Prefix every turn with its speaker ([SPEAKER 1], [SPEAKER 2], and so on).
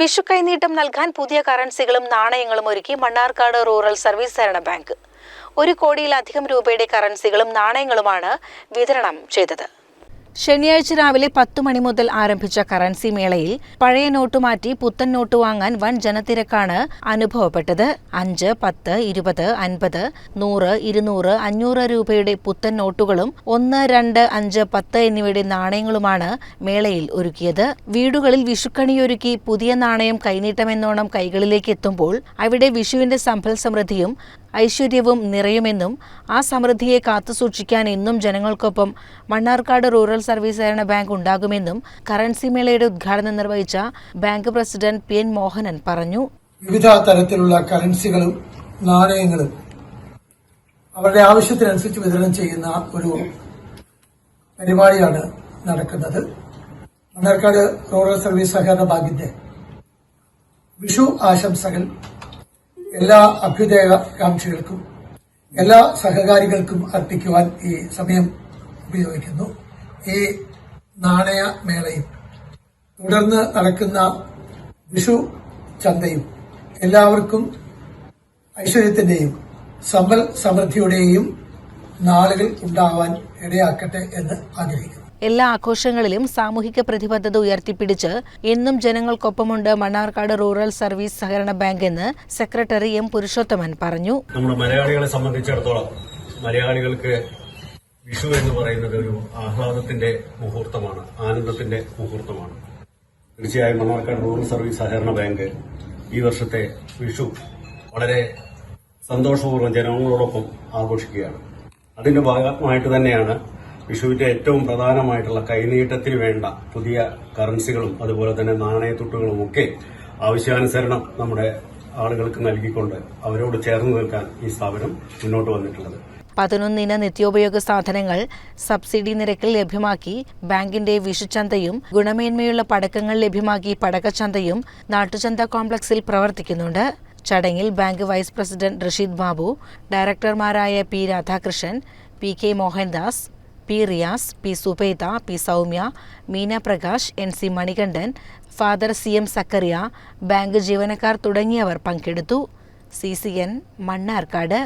[SPEAKER 1] വിഷു കൈനീട്ടം നൽകാൻ പുതിയ കറൻസികളും നാണയങ്ങളും ഒരുക്കി മണ്ണാർക്കാട് റൂറൽ സർവീസ് സഹകരണ ബാങ്ക്. ഒരു കോടിയിലധികം രൂപയുടെ കറൻസികളും നാണയങ്ങളുമാണ് വിതരണം ചെയ്തത്. ശനിയാഴ്ച രാവിലെ പത്തു മണി മുതൽ ആരംഭിച്ച കറൻസി മേളയിൽ പഴയ നോട്ട് മാറ്റി പുത്തൻ നോട്ട് വാങ്ങാൻ വൻ ജനത്തിരക്കാണ് അനുഭവപ്പെട്ടത്. അഞ്ച് പത്ത് ഇരുപത് അൻപത് നൂറ് ഇരുന്നൂറ് അഞ്ഞൂറ് രൂപയുടെ പുത്തൻ നോട്ടുകളും ഒന്ന് രണ്ട് അഞ്ച് പത്ത് എന്നിവയുടെ നാണയങ്ങളുമാണ് മേളയിൽ ഒരുക്കിയത്. വീടുകളിൽ വിഷുക്കണിയൊരുക്കി പുതിയ നാണയം കൈനീട്ടമെന്നോണം കൈകളിലേക്ക് എത്തുമ്പോൾ അവിടെ വിഷുവിന്റെ സമ്പൽ സമൃദ്ധിയും ഐശ്വര്യവും നിറയുമെന്നും ആ സമൃദ്ധിയെ കാത്തുസൂക്ഷിക്കാൻ എന്നും ജനങ്ങൾക്കൊപ്പം മണ്ണാർക്കാട് റൂറൽ സർവീസ് സഹകരണ ബാങ്ക് ഉണ്ടാകുമെന്നും കറൻസി മേളയുടെ ഉദ്ഘാടനം നിർവഹിച്ച bank president P N Mohanan പറഞ്ഞു.
[SPEAKER 2] വിവിധ തരത്തിലുള്ള കറൻസികളും നാണയങ്ങളും അവരുടെ ആവശ്യത്തിനനുസരിച്ച് വിതരണം ചെയ്യുന്ന ഒരു പരിപാടിയാണ് നടക്കുന്നത്. മണ്ണാർക്കാട് റൂറൽ സർവീസ് സഹകരണ ബാങ്കിന്റെ വിഷു ആശംസകൾ എല്ലാ അഭ്യുദയകാംക്ഷികൾക്കും എല്ലാ സഹകാരികൾക്കും അർപ്പിക്കുവാൻ ഈ സമയം ഉപയോഗിക്കുന്നു. ഈ നാണയ മേളയും തുടർന്ന് നടക്കുന്ന വിഷു ചന്തയും എല്ലാവർക്കും ഐശ്വര്യത്തിന്റെയും സമ്പൽ സമൃദ്ധിയുടെയും നാളുകൾ ഉണ്ടാവാൻ ഇടയാക്കട്ടെ എന്ന് ആഗ്രഹിക്കുന്നു.
[SPEAKER 1] എല്ലാ ആഘോഷങ്ങളിലും സാമൂഹിക പ്രതിബദ്ധത ഉയർത്തിപ്പിടിച്ച് എന്നും ജനങ്ങൾക്കൊപ്പമുണ്ട് മണ്ണാർക്കാട് റൂറൽ സർവീസ് സഹകരണ ബാങ്ക് എന്ന് സെക്രട്ടറി എം പുരുഷോത്തമൻ പറഞ്ഞു.
[SPEAKER 3] നമ്മുടെ മലയാളികളെ സംബന്ധിച്ചിടത്തോളം മലയാളികൾക്ക് വിഷു എന്ന് പറയുന്നത് ഒരു ആഹ്ലാദത്തിന്റെ മുഹൂർത്തമാണ് ആനന്ദത്തിന്റെ മുഹൂർത്തമാണ്. തീർച്ചയായും മണ്ണാർക്കാട് റൂറൽ സർവീസ് സഹകരണ ബാങ്ക് ഈ വർഷത്തെ വിഷു വളരെ സന്തോഷപൂർവം ജനങ്ങളോടൊപ്പം ആഘോഷിക്കുകയാണ്. അതിന്റെ ഭാഗമായിട്ട് തന്നെയാണ് വിഷുവിന്റെ ഏറ്റവും പ്രധാനമായിട്ടുള്ള കൈനീട്ടത്തിന് വേണ്ട പുതിയ കറൻസികളും അതുപോലെ തന്നെ നാണയത്തുട്ടുകളും ഒക്കെ ആവശ്യാനുസരണം നമ്മുടെ ആളുകൾക്ക് നൽകിക്കൊണ്ട് അവരോട് ചേർന്ന് നിൽക്കാൻ ഈ സ്ഥാപനം മുന്നോട്ട് വന്നിട്ടുള്ളത്.
[SPEAKER 1] പതിനൊന്നിന് നിത്യോപയോഗ സാധനങ്ങൾ സബ്സിഡി നിരക്കിൽ ലഭ്യമാക്കി ബാങ്കിന്റെ വിഷുചന്തയും ഗുണമേന്മയുള്ള പടക്കങ്ങൾ ലഭ്യമാക്കി പടക്കച്ചന്തയും നാട്ടുചന്ത കോംപ്ലക്സിൽ പ്രവർത്തിക്കുന്നുണ്ട്. ചടങ്ങിൽ bank vice president Rasheed Babu ഡയറക്ടർമാരായ P Radhakrishnan P K Mohandas P Riyas P Subaida P Soumya Meena Prakash N C Manikandan father C M Zacharia bank ജീവനക്കാർ തുടങ്ങിയവർ പങ്കെടുത്തു. C C N Mannarkkad.